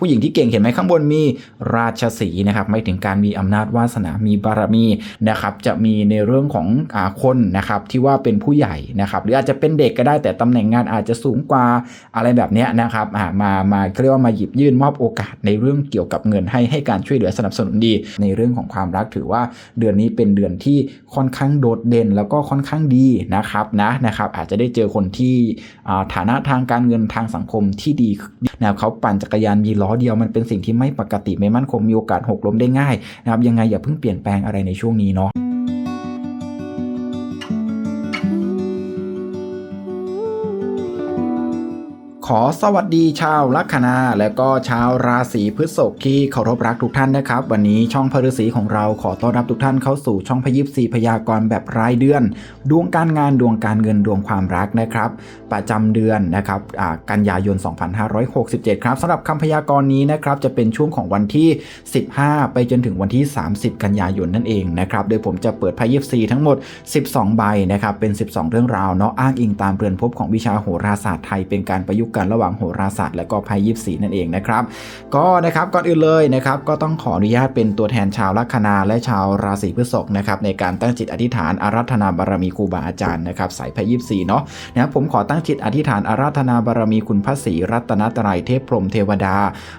ผู้หญิงที่เก่งเห็นไหมข้างบนมีราชสีนะครับไม่ถึงการมีอำนาจวาสนา มีบารมีนะครับจะมีในเรื่องของอคนนะครับที่ว่าเป็นผู้ใหญ่นะครับหรืออาจจะเป็นเด็กก็ได้แต่ตำแหน่งงานอาจจะสูงกว่าอะไรแบบนี้นะครับมามาเรียกว่ามาหยิบยื่นมอบโอกาสในเรื่องเกี่ยวกับเงินให้ให้การช่วยเหลือสนับสนุนดี ในเรื่องของความรักถือว่าเดือนนี้เป็นเดือนที่ค่อนข้างโดดเด่น แล้วก็ค่อนข้างดีนะครับนะนะครับอาจจะได้เจอคนที่ฐานะทางการเงินทางสังคมที่ดีนะเขาปั่นจักรยานมีล้อเดียวมันเป็นสิ่งที่ไม่ปกติไม่มั่นคงมีโอกาสหกล้มได้ง่ายนะครับยังไงอย่าเพิ่งเปลี่ยนแปลงอะไรในช่วงนี้เนาะ ขอสวัสดีชาวลัคนาและก็ชาวราศีพฤษภที่เคารพรักทุกท่านนะครับ วันนี้ช่องพฤษีของเราขอต้อนรับทุกท่านเข้าสู่ช่องพยิบสีพยากรณ์แบบรายเดือน ดวงการงานดวงการเงินดวงความรักนะครับ ประจำเดือนนะครับอ่ากันยายน 2567 ครับสำหรับคำพยากรณ์นี้นะครับจะเป็นช่วงของวันที่ 15 ไปจนถึงวันที่ 30 กันยายนนั่นเองนะครับโดยผมจะเปิดไพ่ยิบซีทั้งหมด 12 ใบนะครับเป็น 12 เรื่องราวเนาะอ้างอิงตามเรือนภพของวิชาโหราศาสตร์ไทยเป็นการประยุกต์กันระหว่างโหราศาสตร์และก็ไพ่ยิบสีนั่นเองนะครับ ก็นะครับก่อนอื่นเลยนะครับก็ต้องขออนุญาตเป็นตัวแทนชาวลัคนาและชาวราศีพฤษภนะครับในการตั้งจิตอธิษฐานอารัธนาบารมีครูบาอาจารย์นะครับสายไพ่ยิบสีเนาะนะผมขอตั้งจิตอธิษฐานอาราธนาบารมีคุณพระศรีรัตนตรัยเทพพรหมเทวดา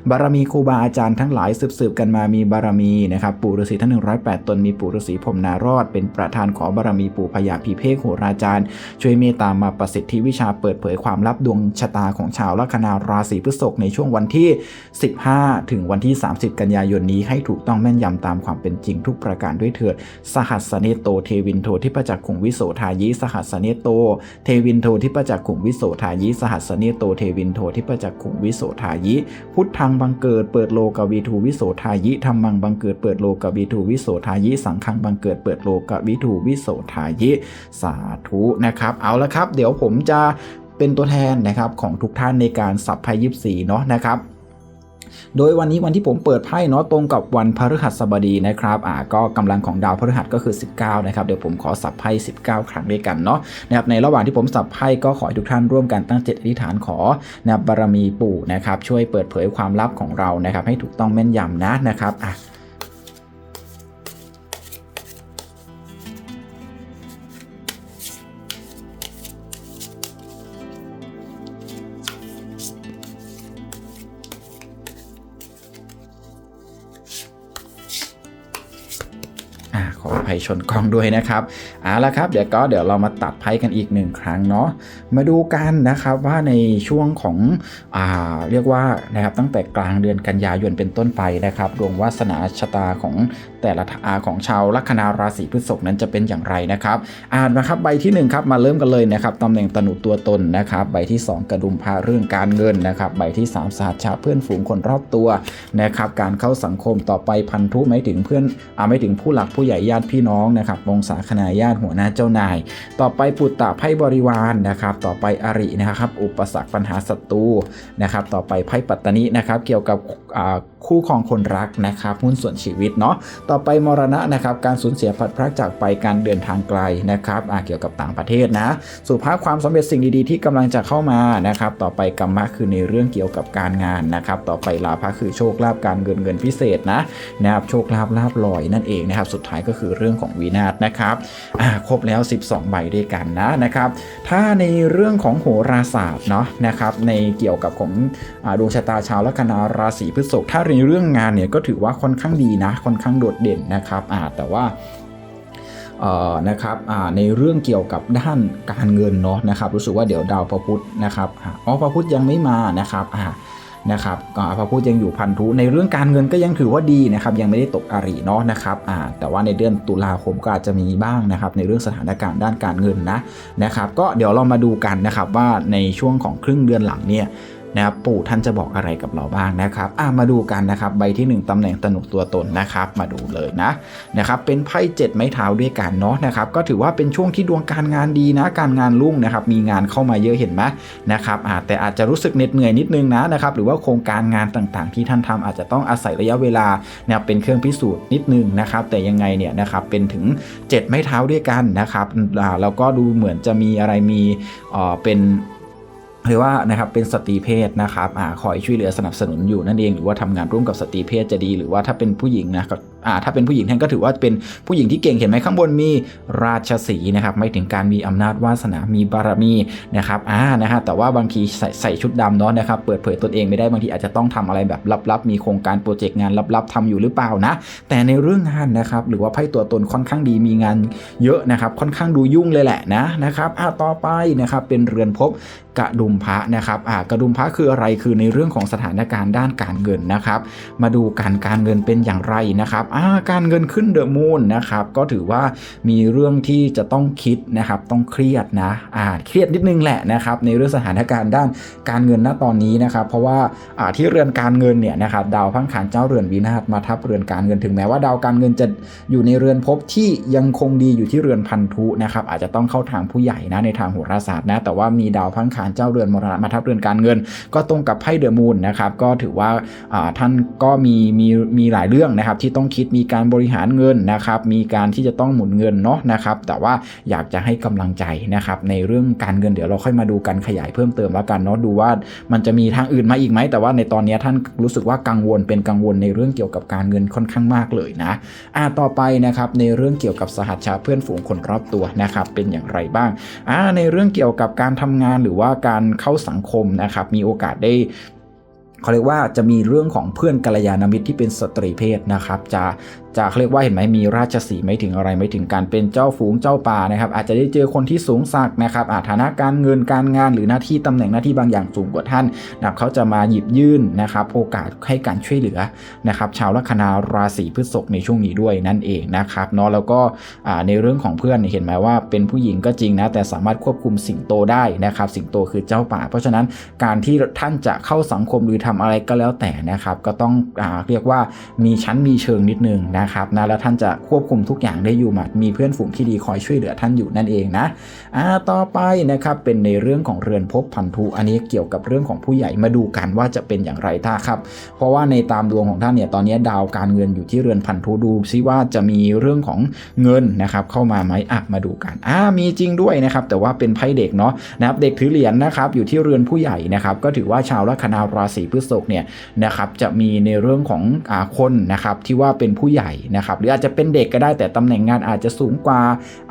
บารมีครูบาอาจารย์ทั้งหลายสืบๆกันมามีบารมีนะครับปู่ฤาษีทั้ง 108 ตนมีปู่ฤาษีพรมนารอด เป็นประธานขอบารมีปู่พญาพีเพกโหราจารย์ ช่วยเมตตามาประสิทธิวิชาเปิดเผยความลับดวงชะตาของชาวลัคนาราศีพฤษภในช่วงวันที่ 15 ถึงวันที่ 30 กันยายนนี้ให้ถูกต้องแม่นยำตามความเป็นจริงทุกประการด้วยเถิด สหัสเนโตเทวินโททิประจักษ์ขุงวิโสทายิสหัสเนโต เทวินโททิประจักษ์ขุงวิโสทายิสหัสเนโตเทวินโททิประจักษ์ขุงวิโสทายิ พุทธังบังเกิดเปิดโลกวิทูวิโสทายิธรรมังบังเกิดเปิดโลกวิทูวิโสทายิสังฆังบังเกิดเปิดโลกวิทูวิโสทายิสาธุนะครับ เอาละครับ เดี๋ยวผมจะ เป็นตัวแทนนะครับของทุกท่านในการสับไพ่ยิบสีเนาะนะครับโดยวันนี้วันที่ผมเปิดไพ่เนาะตรงกับวันพฤหัสบดีนะครับอ่าก็กำลังของดาวพฤหัสก็คือ 19นะครับเดี๋ยวผมขอสับไพ่19 ครั้งด้วยกันเนาะนะครับในระหว่างที่ผมสับไพ่ก็ขอให้ทุกท่านร่วมกันตั้งจิตอธิษฐานขอนะบบารมีปู่นะครับช่วยเปิดเผยความลับของเรานะครับให้ถูกต้องแม่นยำนะนะครับอะ อ่าขออภัยชนกล้องด้วยนะครับเอาละครับเดี๋ยวก็เดี๋ยวเรามาตัดไพ่กันอีกหนึ่งครั้งเนาะมาดูกันนะครับว่าในช่วงของอ่าเรียกว่านะครับตั้งแต่กลางเดือนกันยายนเป็นต้นไปนะครับดวงวาสนาชะตาของแต่ละอาของชาวลัคนาราศีพฤษภนั้นจะเป็นอย่างไรนะครับอ่านนะครับใบที่หนึ่งครับมาเริ่มกันเลยนะครับตำแหน่งตนุตัวตนนะครับใบที่สองกระดุมพาเรื่องการเงินนะครับใบที่สามสหัชชาเพื่อนฝูงคนรอบตัวนะครับการเข้าสังคมต่อไปพันธุไม่ถึงเพื่อนอ่าไม่ถึงผู้หลักผู้ใหญ่ญาติพี่น้องนะครับวงศาคณาญาติหัวหน้าเจ้านาย ต่อไปปุตตะไพ่บริวารนะครับ ต่อไปอรินะครับ อุปสรรคปัญหาศัตรูนะครับ ต่อไปไพ่ปัตตานินะครับ เกี่ยวกับคู่ครองคนรักนะครับหุ้นส่วนชีวิตเนาะต่อไปมรณะนะครับการสูญเสียพัดพรากจากไปการเดินทางไกลนะครับเกี่ยวกับต่างประเทศนะสุภาพความสำเร็จสิ่งดีๆ ที่กำลังจะเข้ามานะครับต่อไปกรรมะคือในเรื่องเกี่ยวกับการงานนะครับต่อไปลาภะคือโชคลาภการเงินเงินพิเศษนะนะครับโชคลาภลาภลอยนั่นเองนะครับสุดท้ายก็คือเรื่องของวินาศนะครับครบแล้ว 12 ใบด้วยกันนะนะครับถ้าในเรื่องของโหราศาสตร์เนาะนะครับในเกี่ยวกับของอดวงชะตาชาวลัคนาราศีพฤษภถ้าในเรื่องงานเนี่ยก็ถือว่าค่อนข้างดีนะ ค่อนข้างโดดเด่นนะครับอ่าแต่ว่าเอ่อนะครับอ่าในเรื่องเกี่ยวกับด้านการเงินเนาะนะครับ รู้สึกว่าเดี๋ยวดาวพระพุธนะครับอ๋อพระพุธยังไม่มานะครับอ่านะครับก็พระพุธยังอยู่พันธุในเรื่องการเงินก็ยังถือว่าดีนะครับ ยังไม่ได้ตกอาริเนาะนะครับอ่าแต่ว่าในเดือนตุลาคมก็อาจจะมีบ้างนะครับ ในเรื่องสถานการณ์ด้านการเงินนะนะครับ ก็เดี๋ยวเรามาดูกันนะครับว่าในช่วงของครึ่งเดือนหลังเนี่ย นะครับปู่ท่านจะบอกอะไรกับเราบ้างนะครับอ่ามาดูกันนะครับใบที่ 1ตำแหน่งตนุตัวตนนะครับมาดูเลยนะนะครับเป็นไพ่เจ็ดไม้เท้าด้วยกันเนาะนะครับก็ถือว่าเป็นช่วงที่ดวงการงานดีนะการงานรุ่งนะครับมีงานเข้ามาเยอะเห็นไหมนะครับอ่าแต่อาจจะรู้สึกเหน็ดเหนื่อยนิดนึงนะนะครับหรือว่าโครงการงานต่างๆ ที่ท่านทำอาจจะต้องอาศัยระยะเวลาเนี่ยเป็นเครื่องพิสูจน์นิดนึงนะครับแต่ยังไงเนี่ยนะครับเป็นถึง 7 ไม้เท้าด้วยกันนะครับอ่าแล้วก็ดูเหมือนจะมีอะไรมีอ่อเป็น หรือว่านะครับเป็นสตรีเพศนะครับอ่าคอยช่วยเหลือสนับสนุนอยู่นั่นเองหรือว่าทำงานร่วมกับสตรีเพศจะดี หรือว่าถ้าเป็นผู้หญิงนะก็อ่าถ้าเป็นผู้หญิงท่านก็ถือว่าเป็นผู้หญิงที่เก่งเห็นไหมข้างบนมีราชสีนะครับไม่ถึงการมีอำนาจวาสนามีบารมีนะครับอ่านะฮะแต่ว่าบางทีใส่ใส่ชุดดำเนาะนะครับเปิดเผยตนเองไม่ได้บางทีอาจจะต้องทำอะไรแบบลับๆ มีโครงการโปรเจกต์งานลับๆทำอยู่หรือเปล่านะ แต่ในเรื่องงานนะครับหรือว่าไพ่ตัวตนค่อนข้างดีมีงานเยอะนะครับค่อนข้างดูยุ่งเลยแหละนะนะครับอ่าต่อไปนะครับเป็นเรือนภพ กระดุมพระนะครับอ่ากระดุมพระคืออะไรคือในเรื่องของสถานการณ์ด้านการเงินนะครับ มาดูการการเงินเป็นอย่างไรนะครับอ่าการเงินขึ้นเดอะมูนนะครับก็ถือว่ามีเรื่องที่จะต้องคิดนะครับต้องเครียดนะอ่าเครียดนิดนึงแหละนะครับในเรื่องสถานการณ์ด้านการเงินณตอนนี้นะครับ เพราะว่าอ่าที่เรือนการเงินเนี่ยนะครับดาวพังขานเจ้าเรือนวินาศมาทับเรือนการเงินถึงแม้ว่าดาวการเงินจะอยู่ในเรือนภพที่ยังคงดีอยู่ที่เรือนพันธุนะครับอาจจะต้องเข้าทางผู้ใหญ่นะในทางโหราศาสตร์นะแต่ว่ามีดาวพังขานเจ้าเรือนมรณะมาทับเรือนการเงิน ก็ตรงกับไพ่เดอะมูนนะครับก็ถือว่าท่านก็มีมีมีหลายเรื่องนะครับที่ต้องคิดมีการบริหารเงินนะครับมีการที่จะต้องหมุนเงินเนาะนะครับแต่ว่าอยากจะให้กำลังใจนะครับในเรื่องการเงินเดี๋ยวเราค่อยมาดูกันขยายเพิ่มเติมแล้วกันเนาะดูว่ามันจะมีทางอื่นมาอีกไหมแต่ว่าในตอนนี้ท่านรู้สึกว่ากังวลเป็นกังวลในเรื่องเกี่ยวกับการเงินค่อนข้างมากเลยนะอ่าต่อไปนะครับในเรื่องเกี่ยวกับสหัชชาเพื่อนฝูงคนรอบตัวนะครับเป็นอย่างไรบ้างอ่าในเรื่องเกี่ยวกับการทำงานหรือว่าการเข้าสังคมนะครับ มีโอกาสได้เขาเรียกว่าจะมีเรื่องของเพื่อนกัลยาณมิตรที่เป็นสตรีเพศนะครับ จะ จะเรียกว่าเห็นไหมมีราชสีไม่ถึงอะไรไม่ถึงการเป็นเจ้าฝูงเจ้าป่านะครับ อาจจะได้เจอคนที่สูงสักนะครับอาฐานะการเงินการงานหรือหน้าที่ตำแหน่งหน้าที่บางอย่างสูงกว่าท่านนะเขาจะมาหยิบยื่นนะครับ โอกาสให้การช่วยเหลือนะครับชาวลัคนาราศีพฤษภในช่วงนี้ด้วยนั่นเองนะครับเนาะแล้วก็ในเรื่องของเพื่อนเห็นไหมว่าเป็นผู้หญิงก็จริงนะแต่สามารถควบคุมสิงโตได้นะครับ สิงโตคือเจ้าป่า เพราะฉะนั้นการที่ท่านจะเข้าสังคมหรือทำอะไรก็แล้วแต่นะครับ ก็ต้องอเรียกว่ามีชั้นมีเชิงนิดนึงนะครับนะแล้วท่านจะควบคุมทุกอย่างได้อยู่หมัดมีเพื่อนฝูงที่ดีคอยช่วยเหลือท่านอยู่นั่นเองนะอ่าต่อไปนะครับเป็นในเรื่องของเรือนภพพันธุอันนี้เกี่ยวกับเรื่องของผู้ใหญ่มาดูกันว่าจะเป็นอย่างไรถ้าครับเพราะว่าในตามดวงของท่านเนี่ยตอนนี้ดาวการเงินอยู่ที่เรือนพันธุดูซิว่าจะมีเรื่องของเงินนะครับเข้ามาไหมอะมาดูกันอ่ามีจริงด้วยนะครับแต่ว่าเป็นไพ่เด็กเนาะนะครับเด็กถือเหรียญนะครับอยู่ที่เรือนผู้ใหญ่นะครับก็ถือว่าชาวลัคนาราศีพฤษภเนี่ยนะครับจะมีในเรื่องของอาคนนะครับที่ว่าเป็นผู้ใหญ่นะครับหรืออาจจะเป็นเด็กก็ได้แต่ตำแหน่งงานอาจจะสูงกว่า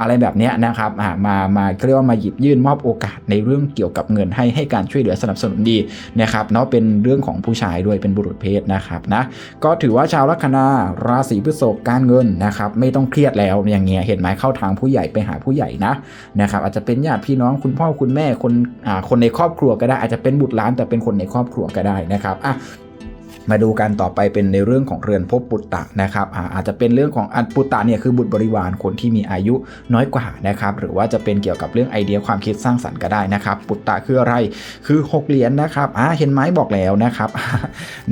อะไรแบบนี้นะครับมามาเรียกว่ามาหยิบยื่นมอบโอกาสในเรื่องเกี่ยวกับเงินให้ให้การช่วยเหลือสนับสนุนดีนะครับเนาะเป็นเรื่องของผู้ชายด้วยเป็นบุรุษเพศนะครับนะก็ถือว่าชาวลัคนาราศีพฤษภการเงินนะครับไม่ต้องเครียดแล้วอย่างเงี้ยเห็นไหมเข้าทางผู้ใหญ่ไปหาผู้ใหญ่นะนะครับอาจจะเป็นญาติพี่น้องคุณพ่อคุณแม่คนคนในครอบครัวก็ได้อาจจะเป็นบุตรหลานแต่เป็นคนในครอบครัวก็ได้นะครับอะ มาดูกันต่อไปเป็นในเรื่องของเรือนภพปุตตะนะครับอาจจะเป็นเรื่องของอันปุตตะเนี่ยคือบุตรบริวารคนที่มีอายุน้อยกว่านะครับหรือว่าจะเป็นเกี่ยวกับเรื่องไอเดียความคิดสร้างสรรค์ก็ได้นะครับปุตตะคืออะไรคือหกเหรียญนะครับอ่าเห็นไหมบอกแล้วนะครับ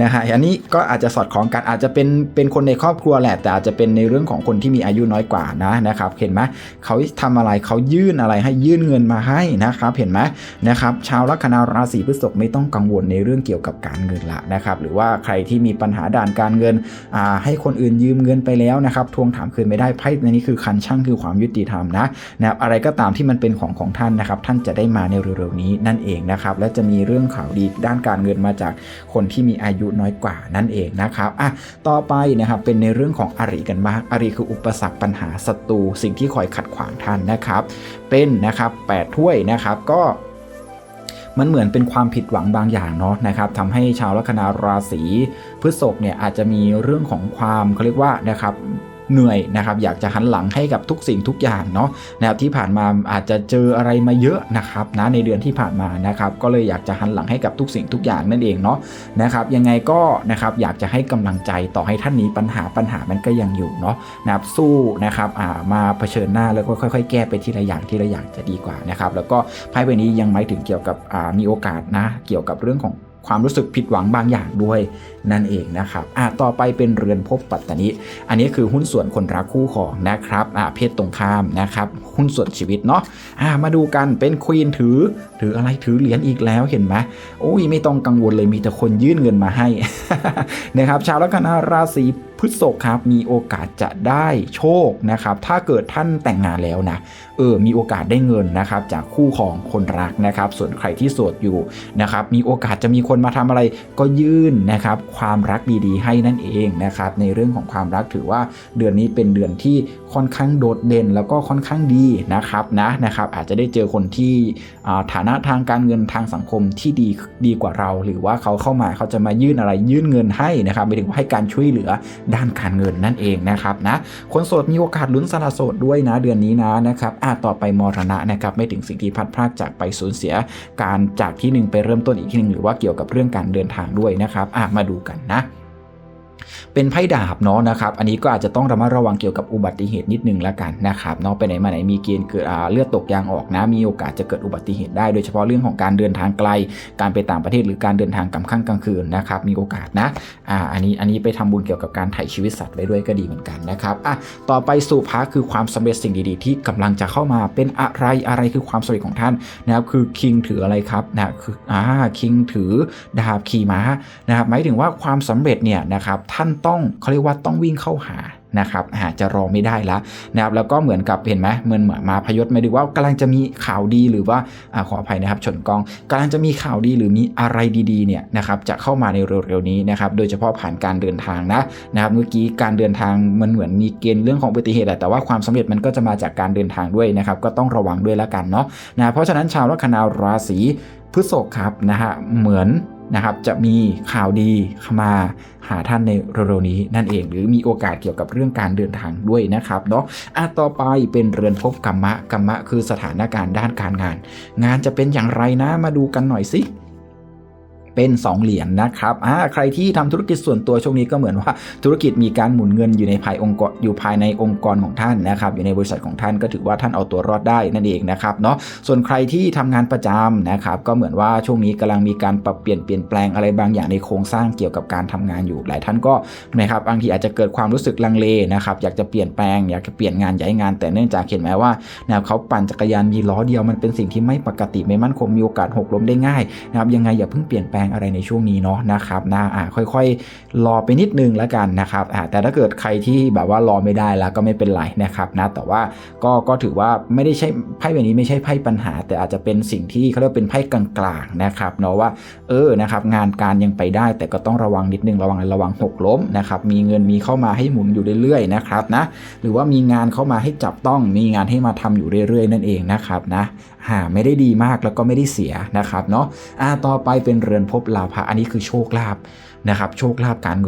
นะฮะอันนี้ก็อาจจะสอดคล้องกันอาจจะเป็นเป็นคนในครอบครัวแหละแต่อาจจะเป็นในเรื่องของคนที่มีอายุน้อยกว่านะนะครับเห็นไหมเขาทำอะไรเขายื่นอะไรให้ยื่นเงินมาให้นะครับเห็นไหมนะครับชาวลัคนาราศีพฤษภไม่ต้องกังวลในเรื่องเกี่ยวกับการเงินละนะครับหรือว่าใครที่มีปัญหาด่านการเงินให้คนอื่นยืมเงินไปแล้วนะครับทวงถามคืนไม่ได้ไพ่ในนี้คือคันช่างคือความยุติธรรมนะนะครับอะไรก็ตามที่มันเป็นของของท่านนะครับ ท่านจะได้มาในเร็วๆนี้นั่นเองนะครับและจะมีเรื่องข่าวดีด้านการเงินมาจากคนที่มีอายุน้อยกว่านั่นเองนะครับอะต่อไปนะครับเป็นในเรื่องของอริกันบ้างอริคืออุปสรรคปัญหาศัตรูสิ่งที่คอยขัดขวางท่านนะครับ เป็นนะครับแปดถ้วยนะครับก็ มันเหมือนเป็นความผิดหวังบางอย่างเนาะนะครับทำให้ชาวลัคนาราศีพฤษภเนี่ยอาจจะมีเรื่องของความเขาเรียกว่านะครับ เหนื่อยนะครับอยากจะหันหลังให้กับทุกสิ่งทุกอย่างเนาะนะครับที่ผ่านมาอาจจะเจออะไรมาเยอะนะครับนะในเดือนที่ผ่านมานะครับก็เลยอยากจะหันหลังให้กับทุกสิ่งทุกอย่างนั่นเองเนาะนะครับยังไงก็นะครับอยากจะให้กำลังใจต่อให้ท่านหนี้ปัญหาปัญหามันก็ยังอยู่เนาะนะครับสู้นะครับอ่ามาเผชิญหน้าแล้วก็ค่อย ๆ แก้ไปทีละอย่างทีละอย่างจะดีกว่านะครับแล้วก็ไพ่ใบนี้ยังหมายถึงเกี่ยวกับอ่ามีโอกาสนะเกี่ยวกับเรื่องของ ความรู้สึกผิดหวังบางอย่างด้วยนั่นเองนะครับอะต่อไปเป็นเรือนภพปัตตานิอันนี้คือหุ้นส่วนคนรักคู่ของนะครับอะเพศตรงข้ามนะครับหุ้นส่วนชีวิตเนาะอะมาดูกันเป็นควีนถือถืออะไรถือเหรียญอีกแล้วเห็นไหมโอ้ยไม่ต้องกังวลเลยมีแต่คนยื่นเงินมาให้นะครับชาวลัคนาราศี ฤษภครับมีโอกาสจะได้โชคนะครับถ้าเกิดท่านแต่งงานแล้วนะเออมีโอกาสได้เงินนะครับจากคู่ของคนรักนะครับ ส่วนใครที่โสดอยู่นะครับมีโอกาสจะมีคนมาทำอะไรก็ยื่นนะครับความรักดีๆ ให้นั่นเองนะครับในเรื่องของความรักถือว่าเดือนนี้เป็นเดือนที่ค่อนข้างโดดเด่นแล้วก็ค่อนข้างดีนะครับนะนะครับอาจจะได้เจอคนที่ฐานะทางการเงินทางสังคมที่ดีดีกว่าเรา หรือว่าเขาเข้ามาเขาจะมายื่นอะไรยื่นเงินให้นะครับหมายถึงว่าให้การช่วยเหลือด้านการเงินนั่นเองนะครับนะคนโสดมีโอกาสลุ้นสละโสดด้วยนะเดือนนี้นะนะครับอะต่อไปมรณะนะครับไม่ถึงสิ่งที่พัดพรากจากไปสูญเสีย การจากที่หนึ่งไปเริ่มต้นอีกที่หนึ่งหรือว่าเกี่ยวกับเรื่องการเดินทางด้วยนะครับอะมาดูกันนะ เป็นไพ่ดาบเนาะนะครับ อันนี้ก็อาจจะต้องระมัดระวังเกี่ยวกับอุบัติเหตุนิดนึงแล้วกันนะครับเนาะไปไหนมาไหนมีเกณฑ์เกิดเลือดตกยางออกนะ มีโอกาสจะเกิดอุบัติเหตุได้โดยเฉพาะเรื่องของการเดินทางไกล การไปต่างประเทศหรือการเดินทางกลางค่ำกลางคืนนะครับ มีโอกาสนะอ่าอันนี้อันนี้ไปทำบุญเกี่ยวกับการไถ่ชีวิตสัตว์ไว้ด้วยก็ดีเหมือนกันนะครับอะต่อไปสู่พระคือความสำเร็จสิ่งดีๆ ที่กำลังจะเข้ามาเป็นอะไรอะไรคือความสำเร็จของท่านนะครับคือคิงถืออะไรครับนะคืออ่าคิงถือดาบขี่ม้านะครับหมายถึงว่าความสำเร็จเนี่ยนะครับท่านต้องเขาเรียกว่าต้องวิ่งเข้าหานะครับอาจจะรอไม่ได้แล้วนะครับแล้วก็เหมือนกับเห็นไหมเหมือนเหมาพยศไม่ดูว่ากำลังจะมีข่าวดีหรือว่าอขออภัยนะครับชนกองกำลังจะมีข่าวดีหรือมีอะไรดีๆเนี่ยนะครับจะเข้ามาในเร็วๆนี้นะครับโดยเฉพาะผ่านการเดินทางนะนะครับเมื่อกี้การเดินทางมันเหมือนมีเกณฑ์เรื่องของอุบัติเหตุแต่ว่าความสำเร็จมันก็จะมาจากการเดินทางด้วยนะครับก็ต้องระวังด้วยแล้วกันเนาะนะเพราะฉะนั้นชาวลัคนาราศีพฤษภครับนะฮะเหมือน นะครับจะมีข่าวดีเข้ามาหาท่านในเร็วๆนี้นั่นเอง หรือมีโอกาสเกี่ยวกับเรื่องการเดินทางด้วยนะครับเนาะอะต่อไปเป็นเรือนภพกรรมะกรรมะคือสถานการณ์ด้านการงาน งานจะเป็นอย่างไรนะมาดูกันหน่อยสิ เป็น 2 เหรียญนะครับอ่าใครที่ทำธุรกิจส่วนตัวช่วงนี้ก็เหมือนว่าธุรกิจมีการหมุนเงินอยู่ในภายองค์กรอยู่ภายในองค์กรของท่านนะครับอยู่ในบริษัทของท่านก็ถือว่าท่านเอาตัวรอดได้นั่นเองนะครับเนาะส่วนใครที่ทำงานประจำนะครับก็เหมือนว่าช่วงนี้กำลังมีการปรับเปลี่ยนเปลี่ยนแปลงอะไรบางอย่างในโครงสร้างเกี่ยวกับการทำงานอยู่หลายท่านก็นะครับบางทีอาจจะเกิดความรู้สึกลังเลนะครับอยากจะเปลี่ยนแปลงอยากจะเปลี่ยนงานย้ายงาน แต่เนื่องจากเห็นไหมว่านะครับเขาปั่นจักรยานมีล้อเดียวมันเป็นสิ่งที่ไม่ปกติไม่มั่นคงมีโอกาสหกล้มได้ง่ายนะครับยังไงอย่าเพิ่งเปลี่ยนแปลงอะไรในช่วงนี้เนาะนะครับนะอ่าค่อยๆ รอไปนิดนึงแล้วกันนะครับอ่าแต่ถ้าเกิดใครที่แบบว่ารอไม่ได้แล้วก็ไม่เป็นไรนะครับนะแต่ว่าก็ก็ถือว่าไม่ได้ใช่ไพ่ใบนี้ไม่ใช่ไพ่ปัญหา แต่อาจจะเป็นสิ่งที่เขาเรียกว่าเป็นไพ่กลางๆนะครับเนาะว่าเออนะครับงานการยังไปได้ แต่ก็ต้องระวังนิดนึงระวังระวังหกล้มนะครับมีเงินมีเข้ามาให้หมุนอยู่เรื่อยๆนะครับนะหรือว่ามีงานเข้ามาให้จับต้องมีงานให้มาทำอยู่เรื่อยๆ นั่นเองนะครับนะ หาไม่ได้ดีมากแล้วก็ไม่ได้เสียนะครับเนาะอ่าต่อไปเป็นเรือนภพลาภะอันนี้คือโชคลาภนะครับ โชคลาภการเงิน